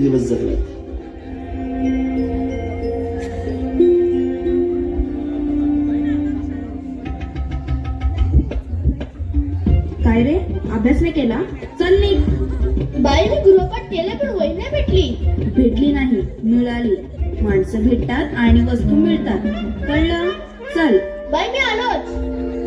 दिवस जगलात काय रे? अभ्यास नाही केला? चल नी बाईने गृहपाठ केले पण वही नाही भेटली. भेटली नाही मिळाली. माणसं भेटतात आणि वस्तू मिळतात. कळलं? चल. बाई मी आलोच.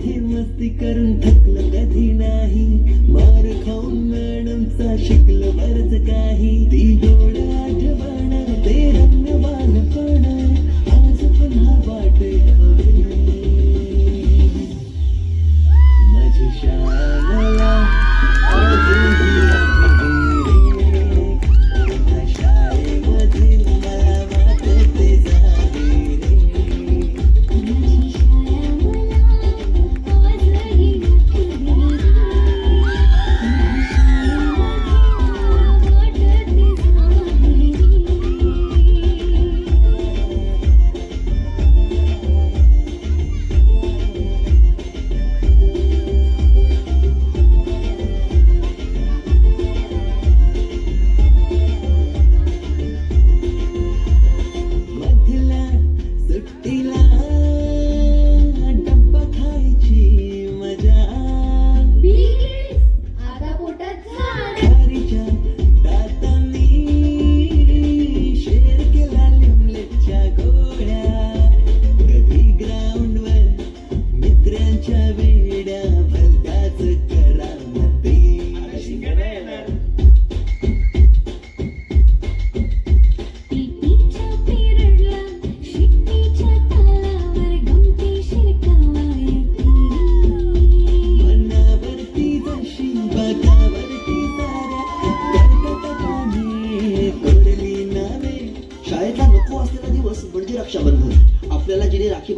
चुकलो मस्ती करून थकलं कधी नाही. मार खाऊन मॅडमचा शिकलं बरच काही. ती गोड आठवण ते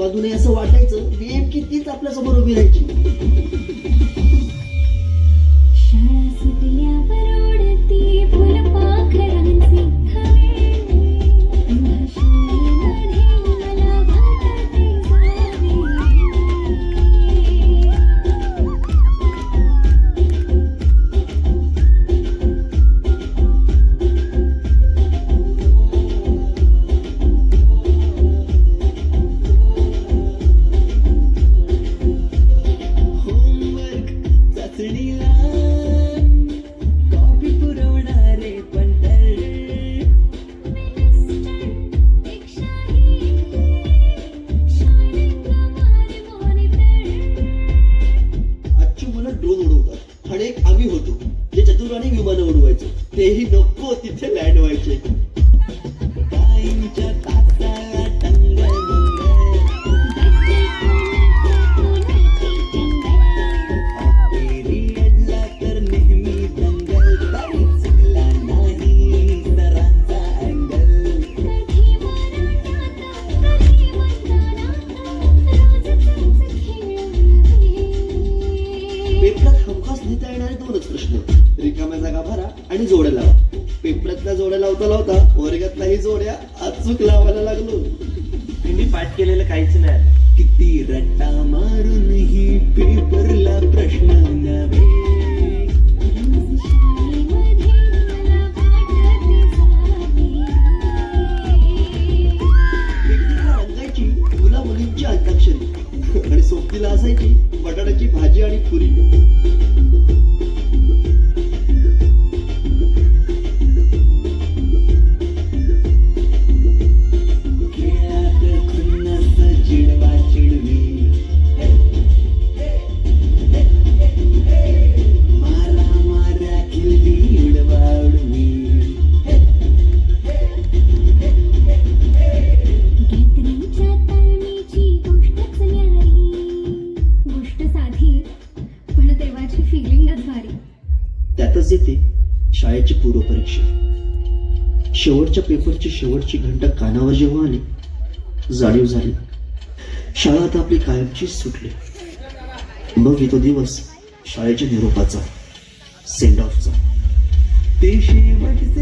बाजूने असं वाटायचं नेमकी तीच आपल्यासमोर उभी राहायची. विमानं तेही नको तिथे लँड व्हायचे भरा आणि जोड्या लावा. पेपरातल्या जोड्या लावता लावता वर्गातल्याही जोड्या अचूक लावायला लागलो. मी पाठ केलेलं काहीच नाही. किती रट्टा मारून ही पेपरला प्रश्न नव्हे. परीक्षा शेवटच्या पेपरची शेवटची घंटा कानावर जेव्हा आली जाणीव झाली. शाळा आता आपली कायमची सुटली. मग येतो दिवस शाळेच्या निरोपाचा सेंड ऑफचा ते शेवटचे